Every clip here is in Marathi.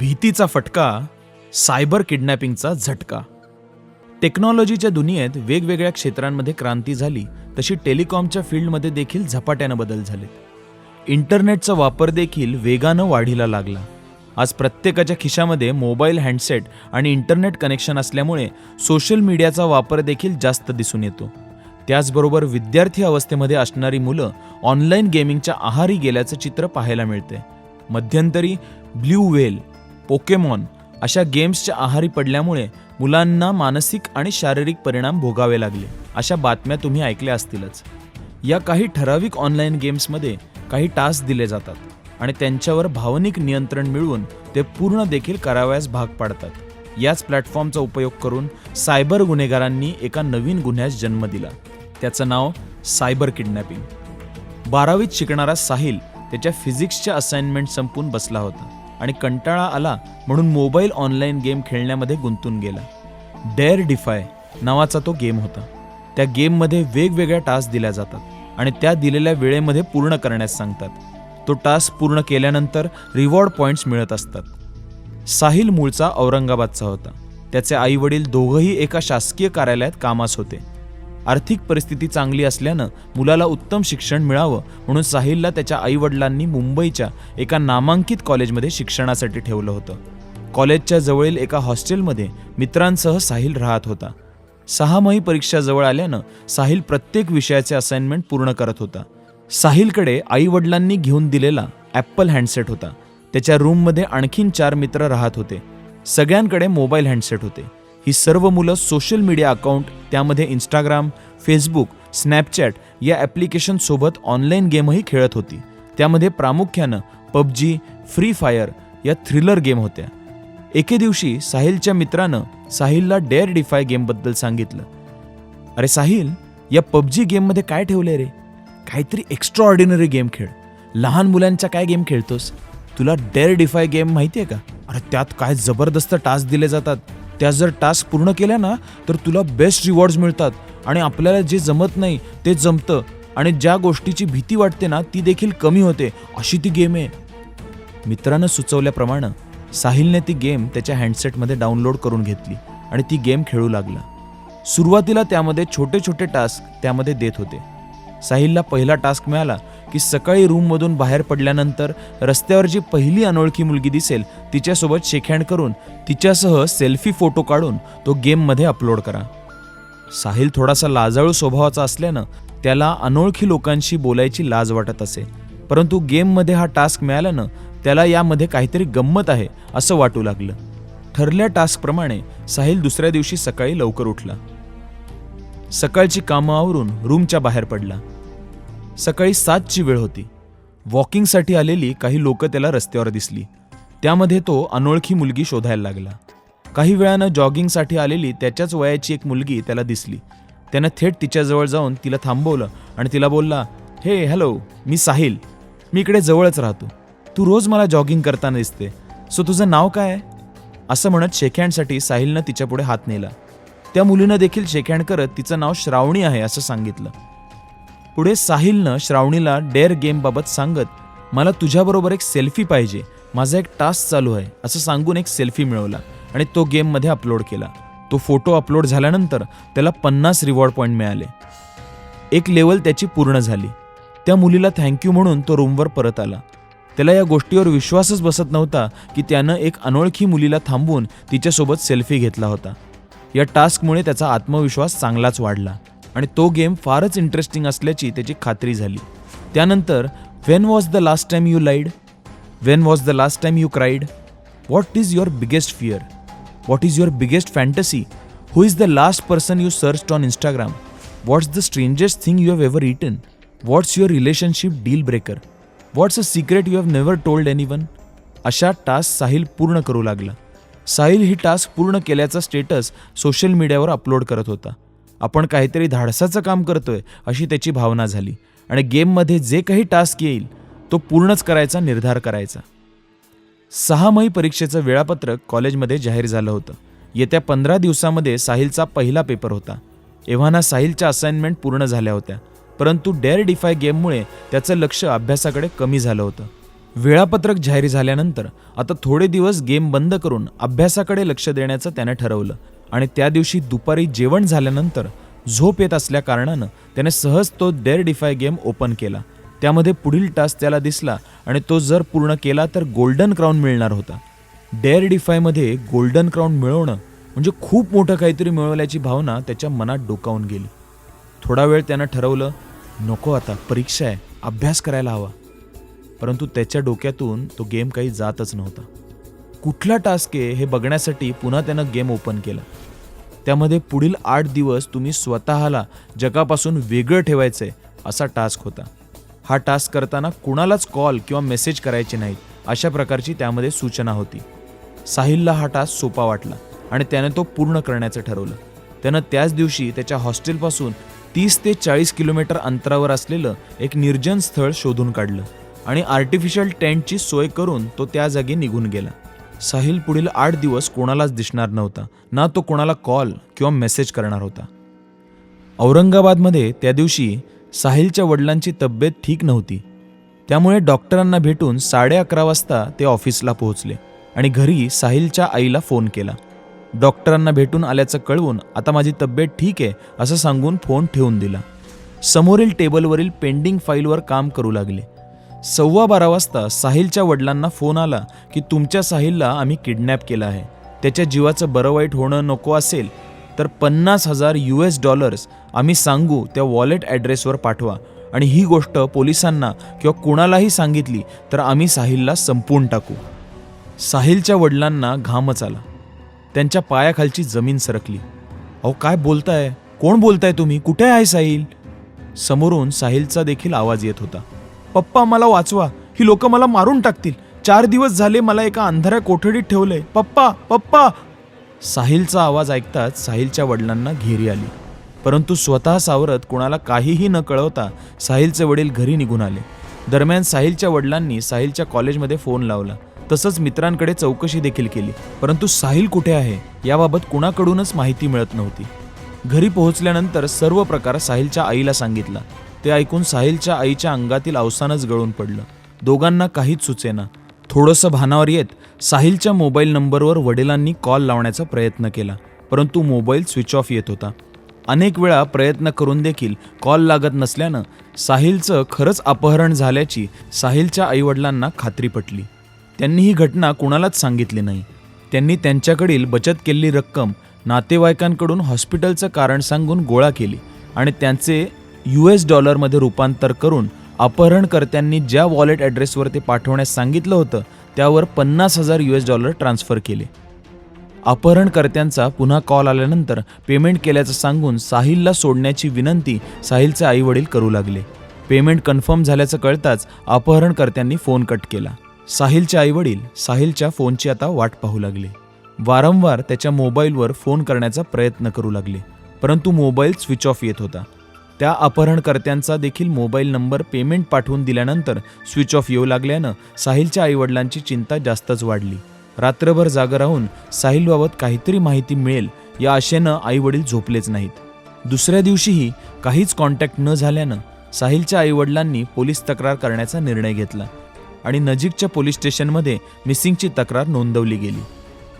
भीतीचा फटका सायबर किडनॅपिंगचा झटका. टेक्नॉलॉजीच्या दुनियेत वेगवेगळ्या क्षेत्रांमध्ये क्रांती झाली तशी टेलिकॉमच्या फील्डमध्ये देखील झपाट्यानं बदल झालेत. इंटरनेटचा वापर देखील वेगानं वाढीला लागला. आज प्रत्येकाच्या खिशामध्ये मोबाईल हँडसेट आणि इंटरनेट कनेक्शन असल्यामुळे सोशल मीडियाचा वापर देखील जास्त दिसून येतो. त्याचबरोबर विद्यार्थी अवस्थेमध्ये असणारी मुलं ऑनलाईन गेमिंगच्या आहारी गेल्याचं चित्र पाहायला मिळते मध्यंतरी ब्ल्यू व्हेल पोकेमॉन अशा गेम्सच्या आहारी पडल्यामुळे मुलांना मानसिक आणि शारीरिक परिणाम भोगावे लागले अशा बातम्या तुम्ही ऐकल्या असतीलच. या काही ठराविक ऑनलाईन गेम्समध्ये काही टास्क दिले जातात आणि त्यांच्यावर भावनिक नियंत्रण मिळवून ते पूर्ण देखील करावयास भाग पाडतात. याच प्लॅटफॉर्मचा उपयोग करून सायबर गुन्हेगारांनी एका नवीन गुन्ह्यास जन्म दिला. त्याचं नाव सायबर किडनॅपिंग. बारावीत शिकणारा साहिल त्याच्या फिजिक्सच्या असाइनमेंट संपून बसला होता. आणि कंटाळा आला म्हणून मोबाईल ऑनलाईन गेम खेळण्यामध्ये गुंतून गेला. डेअर डिफाय नावाचा तो गेम होता. त्या गेममध्ये वेगवेगळ्या टास्क दिल्या जातात आणि त्या दिलेल्या वेळेमध्ये पूर्ण करण्यास सांगतात. तो टास्क पूर्ण केल्यानंतर रिवॉर्ड पॉईंट्स मिळत असतात. साहिल मूळचा औरंगाबादचा होता. त्याचे आई वडील दोघंही एका शासकीय कार्यालयात कामास होते. आर्थिक परिस्थिती चांगली असल्यानं मुलाला उत्तम शिक्षण मिळावं म्हणून साहिलला त्याच्या आईवडिलांनी मुंबईच्या एका नामांकित कॉलेजमध्ये शिक्षणासाठी ठेवलं होतं. कॉलेजच्या जवळील एका हॉस्टेलमध्ये मित्रांसह साहिल राहत होता. सहामाही परीक्षा जवळ आल्यानं साहिल प्रत्येक विषयाचे असाइनमेंट पूर्ण करत होता. साहिलकडे आईवडिलांनी घेऊन दिलेला ॲप्पल हँडसेट होता. त्याच्या रूममध्ये आणखीन चार मित्र राहत होते. सगळ्यांकडे मोबाईल हँडसेट होते. ही सर्व मुलं सोशल मीडिया अकाउंट त्यामध्ये इंस्टाग्राम फेसबुक स्नॅपचॅट या ॲप्लिकेशनसोबत ऑनलाईन गेमही खेळत होती. त्यामध्ये प्रामुख्यानं पबजी फ्री फायर या थ्रिलर गेम होत्या. एके दिवशी साहिलच्या मित्रानं साहिलला डेअर डिफाय गेमबद्दल सांगितलं. अरे साहिल या पबजी गेममध्ये काय ठेवलंय रे? काहीतरी एक्स्ट्रा ऑर्डिनरी गेम खेळ. लहान मुलांच्या काय गेम खेळतोस? तुला डेअर डिफाय गेम माहिती आहे का? अरे त्यात काय जबरदस्त टास्क दिले जातात. त्या जर टास्क पूर्ण केल्या ना तर तुला बेस्ट रिवॉर्ड्स मिळतात. आणि आपल्याला जे जमत नाही ते जमतं. आणि ज्या गोष्टीची भीती वाटते ना ती देखील कमी होते. अशी ती गेम आहे. मित्रानं सुचवल्याप्रमाणे साहिलने ती गेम त्याच्या हँडसेटमध्ये डाउनलोड करून घेतली. आणि ती गेम खेळू लागला. सुरुवातीला त्यामध्ये छोटे छोटे टास्क त्यामध्ये देत होते. साहिलला पहिला टास्क मिळाला की सकाळी रूममधून बाहेर पडल्यानंतर रस्त्यावर जी पहिली अनोळखी मुलगी दिसेल तिच्यासोबत शेकहँड करून तिच्यासह सेल्फी फोटो काढून तो गेममध्ये अपलोड करा. साहिल थोडासा लाजाळू स्वभावाचा असल्यानं त्याला अनोळखी लोकांशी बोलायची लाज वाटत असे. परंतु गेममध्ये हा टास्क मिळाल्यानं त्याला यामध्ये काहीतरी गंमत आहे असं वाटू लागलं. ठरल्या टास्कप्रमाणे साहिल दुसऱ्या दिवशी सकाळी लवकर उठला. सकाळची कामं आवरून रूमच्या बाहेर पडला. सकाळी सातची वेळ होती. वॉकिंगसाठी आलेली काही लोक त्याला रस्त्यावर दिसली. त्यामध्ये तो अनोळखी मुलगी शोधायला लागला. काही वेळानं जॉगिंगसाठी आलेली त्याच्याच वयाची एक मुलगी त्याला दिसली. त्यानं थेट तिच्याजवळ जाऊन तिला थांबवलं आणि तिला बोलला हे हॅलो मी साहिल. मी इकडे जवळच राहतो. तू रोज मला जॉगिंग करताना दिसते. सो तुझं नाव काय आहे? असं म्हणत शेकहँडसाठी साहिलनं तिच्यापुढे हात नेला. त्या मुलीनं देखील शेकहँड करत तिचं नाव श्रावणी आहे असं सांगितलं. पुढे साहिलनं श्रावणीला डेअर गेमबाबत सांगत मला तुझ्याबरोबर एक सेल्फी पाहिजे. माझा एक टास्क चालू आहे. असं सांगून एक सेल्फी मिळवला आणि तो गेममध्ये अपलोड केला. तो फोटो अपलोड झाल्यानंतर त्याला पन्नास रिवॉर्ड पॉईंट मिळाले. एक लेवल त्याची पूर्ण झाली. त्या मुलीला थँक्यू म्हणून तो रूमवर परत आला. त्याला या गोष्टीवर विश्वासच बसत नव्हता की त्यानं एक अनोळखी मुलीला थांबून तिच्यासोबत सेल्फी घेतला होता. या टास्कमुळे त्याचा आत्मविश्वास चांगलाच वाढला. आणि तो गेम फारच इंटरेस्टिंग असल्याची त्याची खात्री झाली. त्यानंतर when was the last time you lied when was the last time you cried what is your biggest fear what is your biggest fantasy who is the last person you search on Instagram what's the strangest thing you have ever eaten what's your relationship deal breaker what's a secret you have never told anyone अशा टास्क साहिल पूर्ण करू लागला. साहिल ही टास्क पूर्ण केल्याचा स्टेटस सोशल मीडियावर अपलोड करत होता. आपण काहीतरी धाडसाचं काम करतोय अशी त्याची भावना झाली. आणि गेममध्ये जे काही टास्क येईल तो पूर्णच करायचा निर्धार करायचा. सहामाही परीक्षेचं वेळापत्रक कॉलेजमध्ये जाहीर झालं होतं. येत्या पंधरा दिवसामध्ये साहिलचा पहिला पेपर होता. एव्हाना साहिलच्या असाइनमेंट पूर्ण झाल्या होत्या. परंतु डेअर डिफाय गेममुळे त्याचं लक्ष अभ्यासाकडे कमी झालं होतं. वेळापत्रक जाहीर झाल्यानंतर आता थोडे दिवस गेम बंद करून अभ्यासाकडे लक्ष देण्याचं त्याने ठरवलं. आणि त्या दिवशी दुपारी जेवण झाल्यानंतर झोप येत असल्याकारणानं त्याने सहज तो डेअर डिफाय गेम ओपन केला. त्यामध्ये पुढील टास्क त्याला दिसला आणि तो जर पूर्ण केला तर गोल्डन क्राऊन मिळणार होता. डेअर डिफायमध्ये गोल्डन क्राऊन मिळवणं म्हणजे खूप मोठं काहीतरी मिळवल्याची भावना त्याच्या मनात डोकावून गेली. थोडा वेळ त्यानं ठरवलं नको आता परीक्षा आहे अभ्यास करायला हवा. परंतु त्याच्या डोक्यातून तो गेम काही जातच नव्हता. कुठला टास्क आहे हे बघण्यासाठी पुन्हा त्यानं गेम ओपन केला. त्यामध्ये पुढील आठ दिवस तुम्ही स्वतःला जगापासून वेगळं ठेवायचं आहे असा टास्क होता. हा टास्क करताना कुणालाच कॉल किंवा मेसेज करायचे नाहीत अशा प्रकारची त्यामध्ये सूचना होती. साहिलला हा टास्क सोपा वाटला आणि त्याने तो पूर्ण करण्याचं ठरवलं. त्यानं त्याच दिवशी त्याच्या हॉस्टेलपासून तीस ते चाळीस किलोमीटर अंतरावर असलेलं एक निर्जन स्थळ शोधून काढलं आणि आर्टिफिशियल टेंटची सोय करून तो त्या जागी निघून गेला. साहिल पुढील आठ दिवस कोणालाच दिसणार नव्हता. ना तो कोणाला कॉल किंवा मेसेज करणार होता. औरंगाबादमध्ये त्या दिवशी साहिलच्या वडिलांची तब्येत ठीक नव्हती. त्यामुळे डॉक्टरांना भेटून साडे अकरा वाजता ते ऑफिसला पोहोचले आणि घरी साहिलच्या आईला फोन केला. डॉक्टरांना भेटून आल्याचं कळवून आता माझी तब्येत ठीक आहे असं सांगून फोन ठेवून दिला. समोरील टेबलवरील पेंडिंग फाईलवर काम करू लागले. सव्वा बारा वाजता साहिलच्या वडिलांना फोन आला की तुमच्या साहिलला आम्ही किडनॅप केलं आहे. त्याच्या जीवाचं बरं वाईट होणं नको असेल तर पन्नास हजार यू एस डॉलर्स आम्ही सांगू त्या वॉलेट ॲड्रेसवर पाठवा. आणि ही गोष्ट पोलिसांना किंवा कुणालाही सांगितली तर आम्ही साहिलला संपवून टाकू. साहिलच्या वडिलांना घामच आला. त्यांच्या पायाखालची जमीन सरकली. अहो काय बोलताय? कोण बोलताय तुम्ही? कुठे आहे साहिल? समोरून साहिलचा देखील आवाज येत होता. पप्पा मला वाचवा. ही लोक मला मारून टाकतील. चार दिवस झाले मला एका अंधाऱ्या कोठडीत ठेवलंय. पप्पा पप्पा! साहिलचा आवाज ऐकताच साहिलच्या वडिलांना घेरी आली. परंतु स्वतः सावरत कुणाला काहीही न कळवता साहिलचे वडील घरी निघून आले. दरम्यान साहिलच्या वडिलांनी साहिलच्या कॉलेजमध्ये फोन लावला. तसंच मित्रांकडे चौकशी देखील केली. परंतु साहिल कुठे आहे? याबाबत कुणाकडूनच माहिती मिळत नव्हती. घरी पोहोचल्यानंतर सर्व प्रकार साहिलच्या आईला सांगितला. ते ऐकून साहिलच्या आईच्या अंगातील अवसानच गळून पडलं. दोघांना काहीच सुचेना. थोडंसं भानावर येत साहिलच्या मोबाईल नंबरवर वडिलांनी कॉल लावण्याचा प्रयत्न केला परंतु मोबाईल स्विच ऑफ येत होता. अनेक वेळा प्रयत्न करून देखील कॉल लागत नसल्यानं साहिलचं खरंच अपहरण झाल्याची साहिलच्या आईवडिलांना खात्री पटली. त्यांनी ही घटना कुणालाच सांगितली नाही. त्यांनी त्यांच्याकडील बचत केलेली रक्कम नातेवाईकांकडून हॉस्पिटलचं कारण सांगून गोळा केली आणि त्यांचे यू एस डॉलरमध्ये रूपांतर करून अपहरणकर्त्यांनी ज्या वॉलेट ॲड्रेसवर ते पाठवण्यास सांगितलं होतं त्यावर पन्नास हजार यू एस डॉलर ट्रान्स्फर केले. अपहरणकर्त्यांचा पुन्हा कॉल आल्यानंतर पेमेंट केल्याचं सांगून साहिलला सोडण्याची विनंती साहिलचे आईवडील करू लागले. पेमेंट कन्फर्म झाल्याचं कळताच अपहरणकर्त्यांनी फोन कट केला. साहिलचे आईवडील साहिलच्या फोनची आता वाट पाहू लागले. वारंवार त्याच्या मोबाईलवर फोन करण्याचा प्रयत्न करू लागले. परंतु मोबाईल स्विच ऑफ येत होता. त्या अपहरणकर्त्यांचा देखील मोबाईल नंबर पेमेंट पाठवून दिल्यानंतर स्विच ऑफ येऊ लागल्यानं साहिलच्या आईवडिलांची चिंता जास्तच वाढली. रात्रभर जागं राहून साहिलबाबत काहीतरी माहिती मिळेल या आशेनं आईवडील झोपलेच नाहीत. दुसऱ्या दिवशीही काहीच कॉन्टॅक्ट न झाल्यानं साहिलच्या आईवडिलांनी पोलीस तक्रार करण्याचा निर्णय घेतला आणि नजीकच्या पोलीस स्टेशनमध्ये मिसिंगची तक्रार नोंदवली गेली.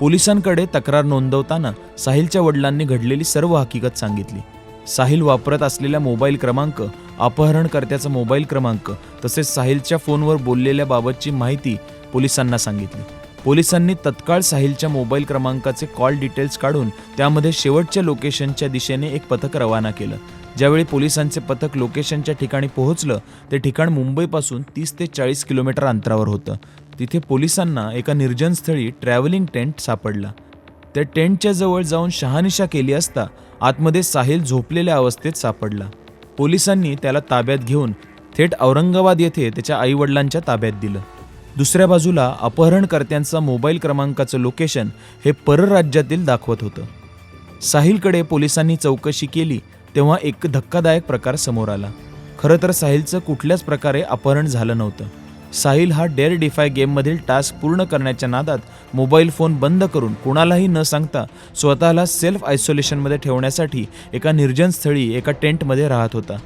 पोलिसांकडे तक्रार नोंदवताना साहिलच्या वडिलांनी घडलेली सर्व हकीकत सांगितली. साहिल वापरत असलेला मोबाईल क्रमांक अपहरणकर्त्याचा मोबाईल क्रमांक तसेच साहिलच्या फोनवर बोललेल्या बाबतची माहिती पोलिसांना सांगितली. पोलिसांनी तत्काळ साहिलच्या मोबाईल क्रमांकाचे कॉल डिटेल्स काढून त्यामध्ये शेवटच्या लोकेशनच्या दिशेने एक पथक रवाना केलं. ज्यावेळी पोलिसांचे पथक लोकेशनच्या ठिकाणी पोहोचलं ते ठिकाण मुंबईपासून तीस ते चाळीस किलोमीटर अंतरावर होतं. तिथे पोलिसांना एका निर्जनस्थळी ट्रॅव्हलिंग टेंट सापडला. त्या टेंटच्या जवळ जाऊन शहानिशा केली असता आतमध्ये साहिल झोपलेल्या अवस्थेत सापडला. पोलिसांनी त्याला ताब्यात घेऊन थेट औरंगाबाद येथे त्याच्या आईवडिलांच्या ताब्यात दिलं. दुसऱ्या बाजूला अपहरणकर्त्यांचा मोबाईल क्रमांकाचं लोकेशन हे परराज्यातील दाखवत होतं. साहिलकडे पोलिसांनी चौकशी केली तेव्हा एक धक्कादायक प्रकार समोर आला. खरं तर साहिलचं कुठल्याच प्रकारे अपहरण झालं नव्हतं. साहिल हा डेअर डिफाय गेममधील टास्क पूर्ण करण्याच्या नादात मोबाईल फोन बंद करून कुणालाही न सांगता स्वतःला सेल्फ आयसोलेशनमध्ये ठेवण्यासाठी एका निर्जन स्थळी एका टेंटमध्ये राहत होता.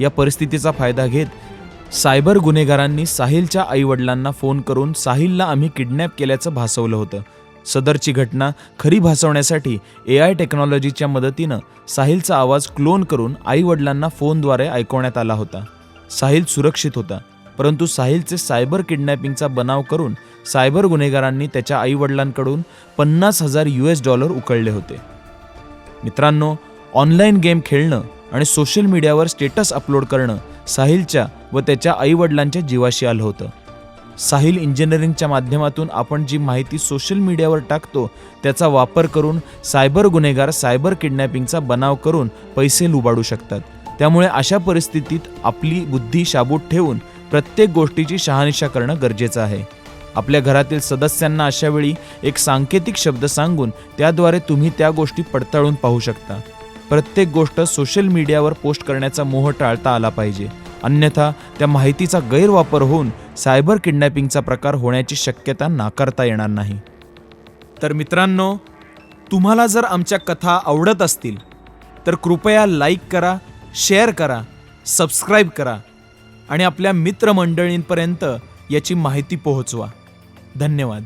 या परिस्थितीचा फायदा घेत सायबर गुन्हेगारांनी साहिलच्या आईवडिलांना फोन करून साहिलला आम्ही किडनॅप केल्याचं भासवलं होतं. सदरची घटना खरी भासवण्यासाठी ए आय टेक्नॉलॉजीच्या मदतीनं साहिलचा आवाज क्लोन करून आईवडिलांना फोनद्वारे ऐकवण्यात आला होता. साहिल सुरक्षित होता. परंतु साहिलचे सायबर किडनॅपिंगचा बनाव करून सायबर गुन्हेगारांनी त्याच्या आईवडिलांकडून पन्नास हजार यू एस डॉलर उकळले होते. मित्रांनो ऑनलाईन गेम खेळणं आणि सोशल मीडियावर स्टेटस अपलोड करणं साहिलच्या व त्याच्या आईवडिलांच्या जीवाशी आलं होतं. साहिल इंजिनिअरिंगच्या माध्यमातून आपण जी माहिती सोशल मीडियावर टाकतो त्याचा वापर करून सायबर गुन्हेगार सायबर किडनॅपिंगचा बनाव करून पैसे लुबाडू शकतात. त्यामुळे अशा परिस्थितीत आपली बुद्धी शाबूत ठेवून प्रत्येक गोष्टीची शहानिशा करणं गरजेचं आहे. आपल्या घरातील सदस्यांना अशा वेळी एक सांकेतिक शब्द सांगून त्याद्वारे तुम्ही त्या गोष्टी पडताळून पाहू शकता. प्रत्येक गोष्ट सोशल मीडियावर पोस्ट करण्याचा मोह टाळता आला पाहिजे. अन्यथा त्या माहितीचा गैरवापर होऊन सायबर किडनॅपिंगचा प्रकार होण्याची शक्यता नाकारता येणार नाही. तर मित्रांनो तुम्हाला जर आमच्या कथा आवडत असतील तर कृपया लाईक करा शेअर करा सबस्क्राईब करा. आणि आपल्या मित्रमंडळींपर्यंत याची माहिती पोहोचवा. धन्यवाद.